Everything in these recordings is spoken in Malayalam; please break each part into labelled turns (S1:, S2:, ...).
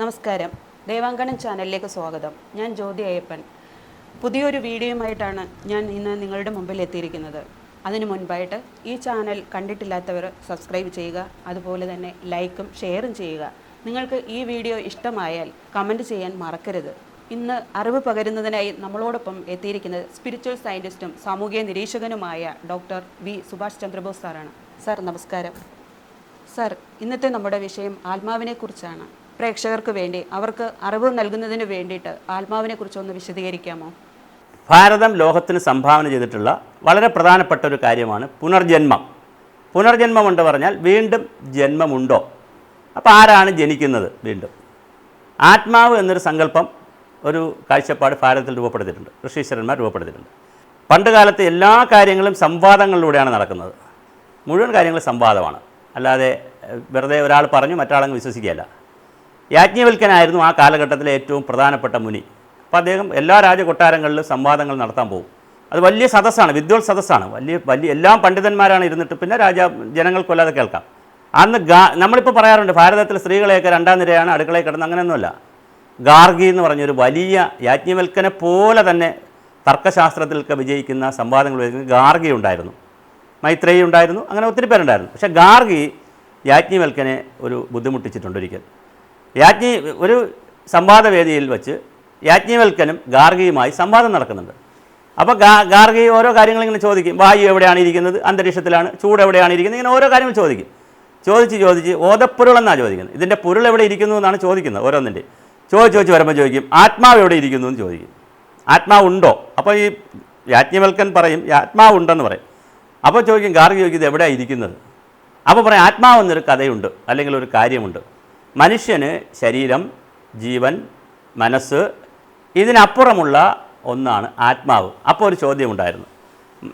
S1: നമസ്കാരം. ദേവാങ്കണം ചാനലിലേക്ക് സ്വാഗതം. ഞാൻ ജ്യോതി അയ്യപ്പൻ. പുതിയൊരു വീഡിയോയുമായിട്ടാണ് ഞാൻ ഇന്ന് നിങ്ങളുടെ മുമ്പിൽ എത്തിയിരിക്കുന്നത്. അതിനു മുൻപായിട്ട് ഈ ചാനൽ കണ്ടിട്ടില്ലാത്തവർ സബ്സ്ക്രൈബ് ചെയ്യുക അതുപോലെ തന്നെ ലൈക്കും ഷെയറും ചെയ്യുക. നിങ്ങൾക്ക് ഈ വീഡിയോ ഇഷ്ടമായാൽ കമന്റ് ചെയ്യാൻ മറക്കരുത്. ഇന്ന് അറിവ് പകരുന്നതിനായി നമ്മളോടൊപ്പം എത്തിയിരിക്കുന്നത് സ്പിരിച്വൽ സയന്റിസ്റ്റും സാമൂഹിക നിരീക്ഷകനുമായ ഡോക്ടർ വി സുഭാഷ് ചന്ദ്രബോസ് സാറാണ്. സാർ നമസ്കാരം. സർ ഇന്നത്തെ നമ്മുടെ വിഷയം ആത്മാവിനെ കുറിച്ചാണ് പ്രേക്ഷകർക്ക് വേണ്ടി അവർക്ക് അറിവ് നൽകുന്നതിന് വേണ്ടിയിട്ട് ആത്മാവിനെ കുറിച്ചൊന്ന് വിശദീകരിക്കാമോ?
S2: ഭാരതം ലോകത്തിന് സംഭാവന ചെയ്തിട്ടുള്ള വളരെ പ്രധാനപ്പെട്ട ഒരു കാര്യമാണ് പുനർജന്മം. പുനർജന്മം എന്ന് പറഞ്ഞാൽ വീണ്ടും ജന്മമുണ്ടോ? അപ്പോൾ ആരാണ് ജനിക്കുന്നത് വീണ്ടും? ആത്മാവ് എന്നൊരു സങ്കല്പം ഒരു കാഴ്ചപ്പാട് ഭാരതത്തിൽ രൂപപ്പെടുത്തിയിട്ടുണ്ട്. ഋഷീശ്വരന്മാർ രൂപപ്പെടുത്തിയിട്ടുണ്ട്. പണ്ട് കാലത്ത് എല്ലാ കാര്യങ്ങളും സംവാദങ്ങളിലൂടെയാണ് നടക്കുന്നത്. മുഴുവൻ കാര്യങ്ങളും സംവാദമാണ്. അല്ലാതെ വെറുതെ ഒരാൾ പറഞ്ഞു മറ്റാളങ്ങ് വിശ്വസിക്കുകയല്ല. യാജ്ഞവൽക്കനായിരുന്നു ആ കാലഘട്ടത്തിലെ ഏറ്റവും പ്രധാനപ്പെട്ട മുനി. അപ്പോൾ അദ്ദേഹം എല്ലാ രാജകൊട്ടാരങ്ങളിലും സംവാദങ്ങൾ നടത്താൻ പോകും. അത് വലിയ സദസ്സാണ് വിദ്വൽ സദസ്സാണ്. വലിയ വലിയ എല്ലാം പണ്ഡിതന്മാരാണ് ഇരുന്നിട്ട് പിന്നെ രാജ ജനങ്ങൾക്കൊല്ലാതെ കേൾക്കാം. അന്ന് ഗാ നമ്മളിപ്പോൾ പറയാറുണ്ട് ഭാരതത്തിലെ സ്ത്രീകളെയൊക്കെ രണ്ടാം നിരയാണ് അടുക്കളയിൽ കിടന്ന് അങ്ങനെയൊന്നുമല്ല. ഗാർഗി എന്ന് പറഞ്ഞൊരു വലിയ യാജ്ഞവൽക്കനെ പോലെ തന്നെ തർക്കശാസ്ത്രത്തിലൊക്കെ വിജയിക്കുന്ന സംവാദങ്ങൾ വിജയിക്കുന്ന ഗാർഗി ഉണ്ടായിരുന്നു. മൈത്രേയി ഉണ്ടായിരുന്നു അങ്ങനെ ഒത്തിരി പേരുണ്ടായിരുന്നു. പക്ഷേ ഗാർഗി യാജ്ഞവൽക്കനെ ഒരു ബുദ്ധിമുട്ടിച്ചിട്ടുണ്ട് ഒരിക്കൽ. യാജ്ഞി ഒരു സംവാദവേദിയിൽ വെച്ച് യാജ്ഞവൽക്കനും ഗാർഗിയുമായി സംവാദം നടക്കുന്നുണ്ട്. അപ്പോൾ ഗാ ഗാർഗി ഓരോ കാര്യങ്ങൾ ഇങ്ങനെ ചോദിക്കും. വായു എവിടെയാണ് ഇരിക്കുന്നത്? അന്തരീക്ഷത്തിലാണ്. ചൂട് എവിടെയാണ് ഇരിക്കുന്നത്? ഇങ്ങനെ ഓരോ കാര്യങ്ങൾ ചോദിക്കും. ചോദിച്ച് ചോദിച്ച് ഓതപ്പൊരുളെന്നാണ് ചോദിക്കുന്നത്. ഇതിന്റെ പൊരുൾ എവിടെ ഇരിക്കുന്നു എന്നാണ് ചോദിക്കുന്നത് ഓരോന്നിന്റെ ചോദിച്ച് ചോദിച്ച് വരുമ്പോൾ ചോദിക്കും ആത്മാവ് എവിടെ ഇരിക്കുന്നു? എന്ന് ചോദിക്കും. ആത്മാവ് ഉണ്ടോ? അപ്പോൾ ഈ യാജ്ഞവൽക്കൻ പറയും ആത്മാവുണ്ടെന്ന് പറയും. അപ്പോൾ ചോദിക്കും ഗാർഗി ചോദിക്കും ഇത് എവിടെയാണ് ഇരിക്കുന്നത്? അപ്പോൾ പറയും ആത്മാവ് എന്നൊരു കഥയുണ്ട് അല്ലെങ്കിൽ ഒരു കാര്യമുണ്ട്. മനുഷ്യന് ശരീരം ജീവൻ മനസ്സ് ഇതിനപ്പുറമുള്ള ഒന്നാണ് ആത്മാവ്. അപ്പോൾ ഒരു ചോദ്യം ഉണ്ടായിരുന്നു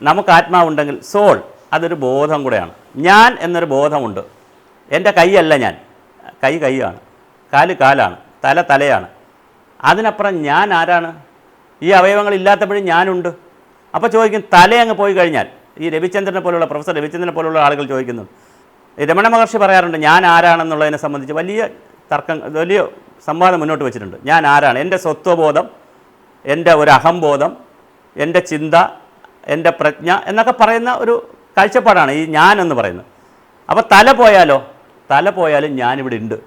S2: നമുക്ക് ആത്മാവുണ്ടെങ്കിൽ സോൾ അതൊരു ബോധം കൂടെയാണ്. ഞാൻ എന്നൊരു ബോധമുണ്ട്. എന്റെ കൈയല്ല ഞാൻ. കൈ കൈയാണ്. കാൽ കാലാണ്. തല തലയാണ്. അതിനപ്പുറം ഞാൻ ആരാണ്? ഈ അവയവങ്ങൾ ഇല്ലാത്തപ്പോഴും ഞാനുണ്ട്. അപ്പോൾ ചോദിക്കും തല അങ്ങ് പോയി കഴിഞ്ഞാൽ ഈ രവിചന്ദ്രനെ പോലുള്ള പ്രൊഫസർ രവിചന്ദ്രനെ പോലുള്ള ആളുകൾ ചോദിക്കുന്നു ഈ രമണ മഹർഷി പറയാറുണ്ട് ഞാൻ ആരാണെന്നുള്ളതിനെ സംബന്ധിച്ച് വലിയ തർക്കം വലിയ സംവാദം മുന്നോട്ട് വെച്ചിട്ടുണ്ട്. ഞാൻ ആരാണ്? എന്റെ സ്വത്വബോധം എന്റെ ഒരു അഹംബോധം എന്റെ ചിന്ത എന്റെ പ്രജ്ഞ എന്നൊക്കെ പറയുന്ന ഒരു കാഴ്ചപ്പാടാണ് ഈ ഞാൻ എന്ന് പറയുന്നത്. അപ്പോൾ തല പോയാലോ? തല പോയാലും ഞാനിവിടെ ഉണ്ട്.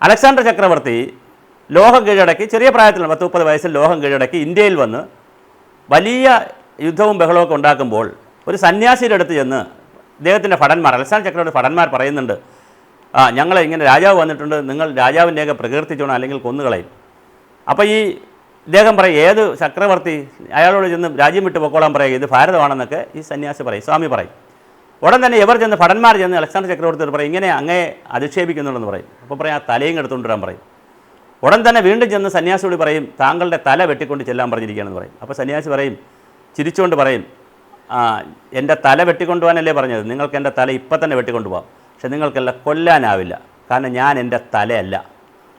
S2: അലക്സാണ്ടർ ചക്രവർത്തി ലോഹം കീഴടക്കി ചെറിയ പ്രായത്തിൽ പത്ത് മുപ്പത് വയസ്സിൽ ലോഹം കീഴടക്കി ഇന്ത്യയിൽ വന്ന് വലിയ യുദ്ധവും ബഹളമൊക്കെ ഉണ്ടാക്കുമ്പോൾ ഒരു സന്യാസിയുടെ അടുത്ത് ചെന്ന് ഇദ്ദേഹത്തിന്റെ ഭടന്മാർ അലസാൻ ചക്രവർത്തി ഭടന്മാർ പറയുന്നുണ്ട് ആ ഞങ്ങളെ ഇങ്ങനെ രാജാവ് വന്നിട്ടുണ്ട് നിങ്ങൾ രാജാവിന്റെയൊക്കെ പ്രകീർത്തിച്ചോണം അല്ലെങ്കിൽ കൊന്നുകളയും. അപ്പോൾ ഈ ഇദ്ദേഹം പറയും ഏത് ചക്രവർത്തി അയാളോട് ചെന്ന് രാജ്യം വിട്ട് പൊക്കോളാൻ പറയുക ഇത് ഭാരതമാണെന്നൊക്കെ ഈ സന്യാസി പറയും സ്വാമി പറയും. ഉടൻ തന്നെ ഇവർ ചെന്ന് ഭടന്മാർ ചെന്ന് അലക്സാണ്ടർ ചക്രവർത്തി പറയും ഇങ്ങനെ അങ്ങേ അധിക്ഷേപിക്കുന്നുണ്ടെന്ന് പറയും. അപ്പോൾ പറയും ആ തലയും എടുത്തുകൊണ്ട് വരാൻ പറയും. ഉടൻ തന്നെ വീണ്ടും ചെന്ന് സന്യാസിയോട് പറയും താങ്കളുടെ തല വെട്ടിക്കൊണ്ട് ചെല്ലാൻ പറഞ്ഞിരിക്കുകയാണെന്ന് പറയും. അപ്പോൾ സന്യാസി പറയും ചിരിച്ചുകൊണ്ട് പറയും എന്റെ തല വെട്ടിക്കൊണ്ടുപോകാനല്ലേ പറഞ്ഞത്? നിങ്ങൾക്ക് എന്റെ തല ഇപ്പം തന്നെ വെട്ടിക്കൊണ്ടുപോകാം. പക്ഷെ നിങ്ങൾക്കെല്ലാം കൊല്ലാനാവില്ല. കാരണം ഞാൻ എന്റെ തലയല്ല.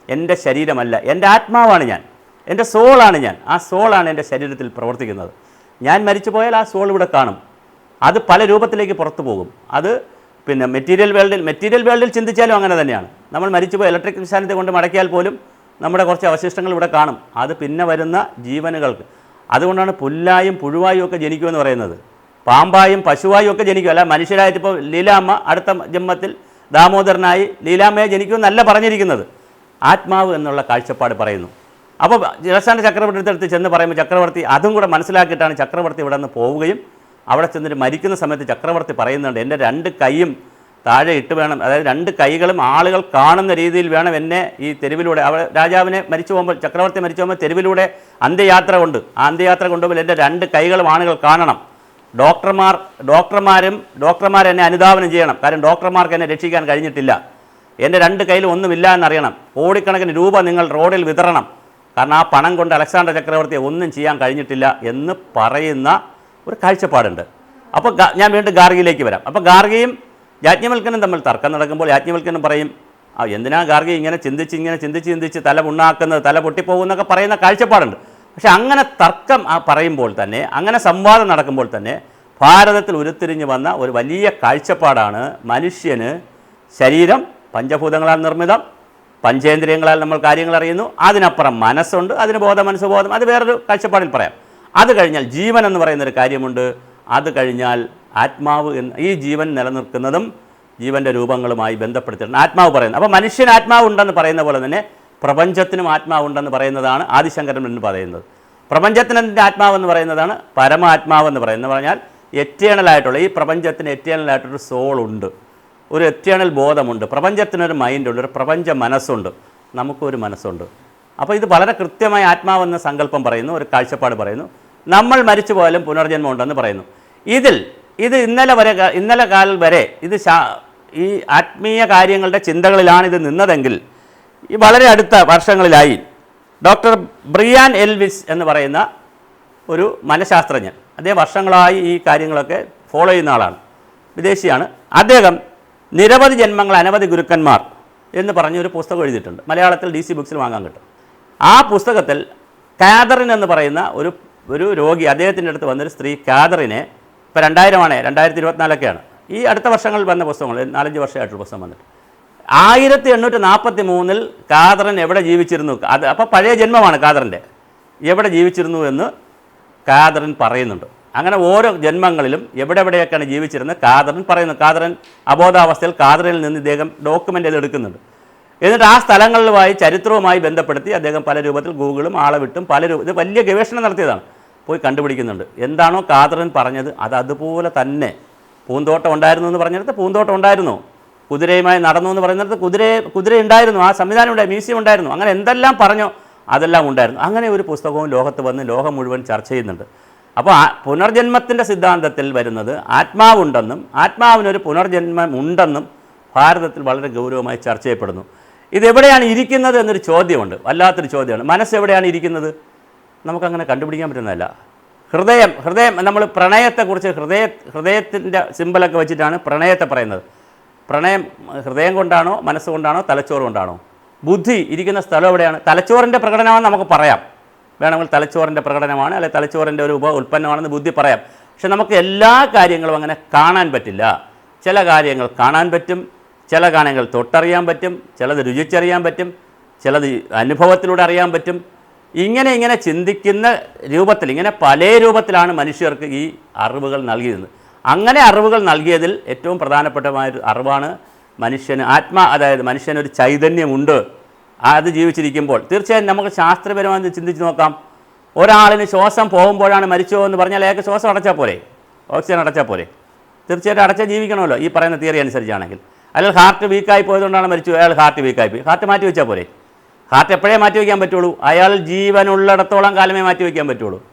S2: എന്റെ ശരീരമല്ല. എന്റെ ആത്മാവാണ് ഞാൻ. എന്റെ സോളാണ് ഞാൻ. ആ സോളാണ് എന്റെ ശരീരത്തിൽ പ്രവർത്തിക്കുന്നത്. ഞാൻ മരിച്ചു പോയാൽ ആ സോൾ ഇവിടെ കാണും. അത് പല രൂപത്തിലേക്ക് പുറത്തു പോകും. അത് പിന്നെ മെറ്റീരിയൽ വേൾഡിൽ മെറ്റീരിയൽ വേൾഡിൽ ചിന്തിച്ചാലും അങ്ങനെ തന്നെയാണ്. നമ്മൾ മരിച്ചുപോയി ഇലക്ട്രിക് വിശാലത്തെ കൊണ്ട് മടക്കിയാൽ പോലും നമ്മുടെ കുറച്ച് അവശിഷ്ടങ്ങൾ ഇവിടെ കാണും. അത് പിന്നെ വരുന്ന ജീവനുകൾക്ക്. അതുകൊണ്ടാണ് പുല്ലായും പുഴുവായും ഒക്കെ ജനിക്കുമെന്ന് പറയുന്നത്. പാമ്പായും പശുവായും ഒക്കെ ജനിക്കും അല്ല മനുഷ്യരായിട്ട് ഇപ്പോൾ ലീലാമ്മ അടുത്ത ജന്മത്തിൽ ദാമോദരനായി ലീലാമ്മയെ ജനിക്കുമെന്നല്ല പറഞ്ഞിരിക്കുന്നത്. ആത്മാവ് എന്നുള്ള കാഴ്ചപ്പാട് പറയുന്നു. അപ്പോൾ ജലസ്ഥാന ചക്രവർത്തി അടുത്ത് ചെന്ന് പറയുമ്പോൾ ചക്രവർത്തി അതും കൂടെ മനസ്സിലാക്കിയിട്ടാണ് ചക്രവർത്തി ഇവിടെ നിന്ന് പോവുകയും അവിടെ ചെന്നിട്ട് മരിക്കുന്ന സമയത്ത് ചക്രവർത്തി പറയുന്നുണ്ട് എന്റെ രണ്ട് കൈയും താഴെ ഇട്ട് വേണം. അതായത് രണ്ട് കൈകളും ആളുകൾ കാണുന്ന രീതിയിൽ വേണം എന്നെ ഈ തെരുവിലൂടെ. അവിടെ രാജാവിനെ മരിച്ചു പോകുമ്പോൾ ചക്രവർത്തി മരിച്ചു പോകുമ്പോൾ തെരുവിലൂടെ അന്ത്യയാത്ര കൊണ്ട് ആ അന്ത്യയാത്ര കൊണ്ടുപോകുമ്പോൾ എന്റെ രണ്ട് കൈകളും ആളുകൾ കാണണം. ഡോക്ടർമാർ ഡോക്ടർമാരും ഡോക്ടർമാർ എന്നെ അനുധാവനം ചെയ്യണം. കാരണം ഡോക്ടർമാർക്ക് എന്നെ രക്ഷിക്കാൻ കഴിഞ്ഞിട്ടില്ല. എന്റെ രണ്ട് കയ്യിലും ഒന്നുമില്ല എന്നറിയണം. കോടിക്കണക്കിന് രൂപ നിങ്ങൾ റോഡിൽ വിതരണം. കാരണം ആ പണം കൊണ്ട് അലക്സാണ്ടർ ചക്രവർത്തിയെ ഒന്നും ചെയ്യാൻ കഴിഞ്ഞിട്ടില്ല എന്ന് പറയുന്ന ഒരു കാഴ്ചപ്പാടുണ്ട്. അപ്പോൾ ഞാൻ വീണ്ടും ഗാർഗിയിലേക്ക് വരാം. അപ്പോൾ ഗാർഗിയും യാജ്ഞവൽക്കനും തമ്മിൽ തർക്കം നടക്കുമ്പോൾ യാജ്ഞവൽക്കനും പറയും ആ എന്തിനാ ഗാർഗി ഇങ്ങനെ ചിന്തിച്ച് ഇങ്ങനെ ചിന്തിച്ച് ചിന്തിച്ച് തല ഉണ്ണാക്കുന്നത് തല പൊട്ടിപ്പോകുന്നൊക്കെ പറയുന്ന കാഴ്ചപ്പാടുണ്ട്. പക്ഷെ അങ്ങനെ തർക്കം പറയുമ്പോൾ തന്നെ അങ്ങനെ സംവാദം നടക്കുമ്പോൾ തന്നെ ഭാരതത്തിൽ ഉരുത്തിരിഞ്ഞ് വന്ന ഒരു വലിയ കാഴ്ചപ്പാടാണ് മനുഷ്യന് ശരീരം പഞ്ചഭൂതങ്ങളാൽ നിർമ്മിതം പഞ്ചേന്ദ്രിയങ്ങളാൽ നമ്മൾ കാര്യങ്ങൾ അറിയുന്നു അതിനപ്പുറം മനസ്സുണ്ട് അതിന് ബോധ മനസ്സ് ബോധം അത് വേറൊരു കാഴ്ചപ്പാടിൽ പറയാം. അത് കഴിഞ്ഞാൽ ജീവൻ എന്ന് പറയുന്നൊരു കാര്യമുണ്ട്. അത് കഴിഞ്ഞാൽ ആത്മാവ് എന്ന് ഈ ജീവൻ നിലനിർത്തുന്നതും ജീവന്റെ രൂപങ്ങളുമായി ബന്ധപ്പെടുത്തിയിട്ടുണ്ട്. ആത്മാവ് പറയുന്നത് അപ്പോൾ മനുഷ്യൻ ആത്മാവ് ഉണ്ടെന്ന് പറയുന്ന പോലെ തന്നെ പ്രപഞ്ചത്തിനും ആത്മാവുണ്ടെന്ന് പറയുന്നതാണ് ആദിശങ്കരൻ എന്ന് പറയുന്നത്. പ്രപഞ്ചത്തിന്റെ ആത്മാവെന്ന് പറയുന്നതാണ് പരമാത്മാവെന്ന് പറയുന്നത്. പറഞ്ഞാൽ എറ്റേണലായിട്ടുള്ള ഈ പ്രപഞ്ചത്തിന് എറ്റേണലായിട്ടൊരു സോളുണ്ട് ഒരു എറ്റേണൽ ബോധമുണ്ട്. പ്രപഞ്ചത്തിനൊരു മൈൻഡുണ്ട് ഒരു പ്രപഞ്ച മനസ്സുണ്ട്. നമുക്കൊരു മനസ്സുണ്ട്. അപ്പോൾ ഇത് വളരെ കൃത്യമായി ആത്മാവെന്ന സങ്കല്പം പറയുന്നു. ഒരു കാഴ്ചപ്പാട് പറയുന്നു. നമ്മൾ മരിച്ചു പോയാലും പുനർജന്മം ഉണ്ടെന്ന് പറയുന്നു. ഇതിൽ ഇത് ഇന്നലെ വരെ ഇന്നലെ കാലം വരെ ഇത് ഈ ആത്മീയ കാര്യങ്ങളുടെ ചിന്തകളിലാണ് ഇത് നിന്നതെങ്കിൽ ഈ വളരെ അടുത്ത വർഷങ്ങളിലായി ഡോക്ടർ ബ്രിയാൻ എൽവിസ് എന്ന് പറയുന്ന ഒരു മനഃശാസ്ത്രജ്ഞൻ. അദ്ദേഹം വർഷങ്ങളായി ഈ കാര്യങ്ങളൊക്കെ ഫോളോ ചെയ്യുന്ന ആളാണ്. വിദേശിയാണ്. അദ്ദേഹം നിരവധി ജന്മങ്ങൾ അനവധി ഗുരുക്കന്മാർ എന്ന് പറഞ്ഞൊരു പുസ്തകം എഴുതിയിട്ടുണ്ട്. മലയാളത്തിൽ ഡി സി ബുക്സിൽ വാങ്ങാൻ കിട്ടും. ആ പുസ്തകത്തിൽ കാതറിൻ എന്ന് പറയുന്ന ഒരു ഒരു രോഗി അദ്ദേഹത്തിന്റെ അടുത്ത് വന്നൊരു സ്ത്രീ കാതറിനെ ഇപ്പോൾ രണ്ടായിരമാണ് രണ്ടായിരത്തി ഇരുപത്തിനാലൊക്കെയാണ്. ഈ അടുത്ത വർഷങ്ങളിൽ വന്ന പുസ്തകങ്ങൾ നാലഞ്ച് വർഷമായിട്ടുള്ള പുസ്തകം വന്നിട്ട് ആയിരത്തി എണ്ണൂറ്റി നാൽപ്പത്തി മൂന്നിൽ കാതറൻ എവിടെ ജീവിച്ചിരുന്നു? അത് അപ്പോൾ പഴയ ജന്മമാണ് കാതറിന്റെ എവിടെ ജീവിച്ചിരുന്നു എന്ന് കാതറൻ പറയുന്നുണ്ട്. അങ്ങനെ ഓരോ ജന്മങ്ങളിലും എവിടെ എവിടെയൊക്കെയാണ് ജീവിച്ചിരുന്നത്? കാതറൻ പറയുന്നു കാതറൻ അബോധാവസ്ഥയിൽ കാതറിൽ നിന്ന് ഇദ്ദേഹം ഡോക്യുമെന്റ് ചെയ്ത് എടുക്കുന്നുണ്ട്. എന്നിട്ട് ആ സ്ഥലങ്ങളുമായി ചരിത്രവുമായി ബന്ധപ്പെടുത്തി അദ്ദേഹം പല രൂപത്തിൽ ഗൂഗിളും ആളെ വിട്ടും പല രൂപ ഇത് വലിയ ഗവേഷണം നടത്തിയതാണ്. പോയി കണ്ടുപിടിക്കുന്നുണ്ട്. എന്താണോ കാതറൻ പറഞ്ഞത്? അത് അതുപോലെ തന്നെ. പൂന്തോട്ടം ഉണ്ടായിരുന്നു എന്ന് പറഞ്ഞിടത്ത് പൂന്തോട്ടം ഉണ്ടായിരുന്നു. കുതിരയുമായി നടന്നു എന്ന് പറയുന്നിടത്ത് കുതിരയെ കുതിര ഉണ്ടായിരുന്നു ആ സംവിധാനം ഉണ്ടായി മ്യൂസിയം ഉണ്ടായിരുന്നു അങ്ങനെ എന്തെല്ലാം പറഞ്ഞോ അതെല്ലാം ഉണ്ടായിരുന്നു. അങ്ങനെ ഒരു പുസ്തകവും ലോകത്ത് വന്ന് ലോകം മുഴുവൻ ചർച്ച ചെയ്യുന്നുണ്ട്. അപ്പോൾ ആ പുനർജന്മത്തിന്റെ സിദ്ധാന്തത്തിൽ വരുന്നത് ആത്മാവുണ്ടെന്നും ആത്മാവിനൊരു പുനർജന്മം ഉണ്ടെന്നും ഭാരതത്തിൽ വളരെ ഗൗരവമായി ചർച്ച ചെയ്യപ്പെടുന്നു. ഇതെവിടെയാണ് ഇരിക്കുന്നത് എന്നൊരു ചോദ്യമുണ്ട് വല്ലാത്തൊരു ചോദ്യമാണ്. മനസ്സ് എവിടെയാണ് ഇരിക്കുന്നത്? നമുക്കങ്ങനെ കണ്ടുപിടിക്കാൻ പറ്റുന്നതല്ല. ഹൃദയം ഹൃദയം നമ്മൾ പ്രണയത്തെക്കുറിച്ച് ഹൃദയ ഹൃദയത്തിന്റെ സിമ്പിളൊക്കെ വെച്ചിട്ടാണ് പ്രണയത്തെ പറയുന്നത്. പ്രണയം ഹൃദയം കൊണ്ടാണോ മനസ്സുകൊണ്ടാണോ തലച്ചോറ് കൊണ്ടാണോ? ബുദ്ധി ഇരിക്കുന്ന സ്ഥലം എവിടെയാണ്? തലച്ചോറിന്റെ പ്രകടനമാണെന്ന് നമുക്ക് പറയാം. വേണമെങ്കിൽ തലച്ചോറിന്റെ പ്രകടനമാണ് അല്ലെങ്കിൽ തലച്ചോറിന്റെ ഒരു ഉപ ഉൽപ്പന്നമാണെന്ന് ബുദ്ധി പറയാം. പക്ഷെ നമുക്ക് എല്ലാ കാര്യങ്ങളും അങ്ങനെ കാണാൻ പറ്റില്ല. ചില കാര്യങ്ങൾ കാണാൻ പറ്റും ചില കാര്യങ്ങൾ തൊട്ടറിയാൻ പറ്റും ചിലത് രുചിച്ചറിയാൻ പറ്റും ചിലത് അനുഭവത്തിലൂടെ അറിയാൻ പറ്റും. ഇങ്ങനെ ഇങ്ങനെ ചിന്തിക്കുന്ന രൂപത്തിൽ ഇങ്ങനെ പല രൂപത്തിലാണ് മനുഷ്യർക്ക് ഈ അറിവുകൾ നൽകിയിരുന്നത്. അങ്ങനെ അറിവുകൾ നൽകിയതിൽ ഏറ്റവും പ്രധാനപ്പെട്ടമായ അറിവാണ് മനുഷ്യന് ആത്മാ അതായത് മനുഷ്യനൊരു ചൈതന്യമുണ്ട്. അത് ജീവിച്ചിരിക്കുമ്പോൾ. തീർച്ചയായും നമുക്ക് ശാസ്ത്രപരമായി ചിന്തിച്ച് നോക്കാം. ഒരാളിന് ശ്വാസം പോകുമ്പോഴാണ് മരിച്ചോ എന്ന് പറഞ്ഞാൽ ഏക ശ്വാസം അടച്ചാൽ പോരെ. ഓക്സിജൻ അടച്ചാൽ പോരെ. തീർച്ചയായിട്ടും അടച്ചാൽ ജീവിക്കണമല്ലോ. ഈ പറയുന്ന തിയറി അനുസരിച്ചാണെങ്കിൽ. അല്ലെങ്കിൽ ഹാർട്ട് വീക്കായി പോയതുകൊണ്ടാണ് മരിച്ചു. അയാൾ ഹാർട്ട് വീക്കായി പോയി. ഹാർട്ട് മാറ്റി വെച്ചാൽ പോരെ. ഹാർട്ട് എപ്പോഴേ മാറ്റി വയ്ക്കാൻ പറ്റുള്ളൂ? അയാൾ ജീവനുള്ളിടത്തോളം കാലമേ മാറ്റി വയ്ക്കാൻ പറ്റുള്ളൂ.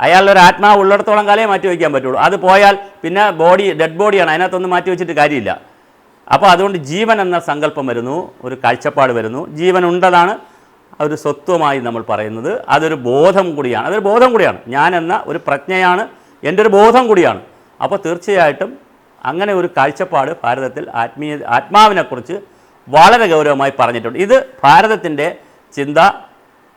S2: അയാളുടെ ഒരു ആത്മാവ് ഉള്ളിടത്തോളം കാലേ മാറ്റി വയ്ക്കാൻ പറ്റുള്ളൂ. അത് പോയാൽ പിന്നെ ബോഡി ഡെഡ് ബോഡിയാണ്. അതിനകത്തൊന്നും മാറ്റി വെച്ചിട്ട് കാര്യമില്ല. അപ്പോൾ അതുകൊണ്ട് ജീവൻ എന്ന സങ്കല്പം വരുന്നു ഒരു കാഴ്ചപ്പാട് വരുന്നു. ജീവൻ ഉണ്ടതാണ് ഒരു സ്വത്വമായി നമ്മൾ പറയുന്നത്. അതൊരു ബോധം കൂടിയാണ്. അതൊരു ബോധം കൂടിയാണ്. ഞാൻ എന്ന ഒരു പ്രജ്ഞയാണ്. എന്റെ ഒരു ബോധം കൂടിയാണ്. അപ്പോൾ തീർച്ചയായിട്ടും അങ്ങനെ ഒരു കാഴ്ചപ്പാട് ഭാരതത്തിൽ ആത്മീയ ആത്മാവിനെക്കുറിച്ച് വളരെ ഗൗരവമായി പറഞ്ഞിട്ടുണ്ട്. ഇത് ഭാരതത്തിന്റെ ചിന്ത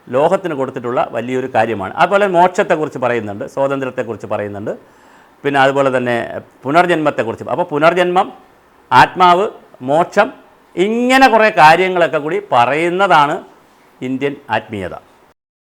S2: ലോകത്തിന് കൊടുത്തിട്ടുള്ള വലിയൊരു കാര്യമാണ്. അതുപോലെ മോക്ഷത്തെക്കുറിച്ച് പറയുന്നുണ്ട് സ്വാതന്ത്ര്യത്തെക്കുറിച്ച് പറയുന്നുണ്ട്. പിന്നെ അതുപോലെ തന്നെ പുനർജന്മത്തെക്കുറിച്ച്. അപ്പോൾ പുനർജന്മം ആത്മാവ് മോക്ഷം ഇങ്ങനെ കുറേ കാര്യങ്ങളൊക്കെ കൂടി പറയുന്നതാണ് ഇന്ത്യൻ ആത്മീയത.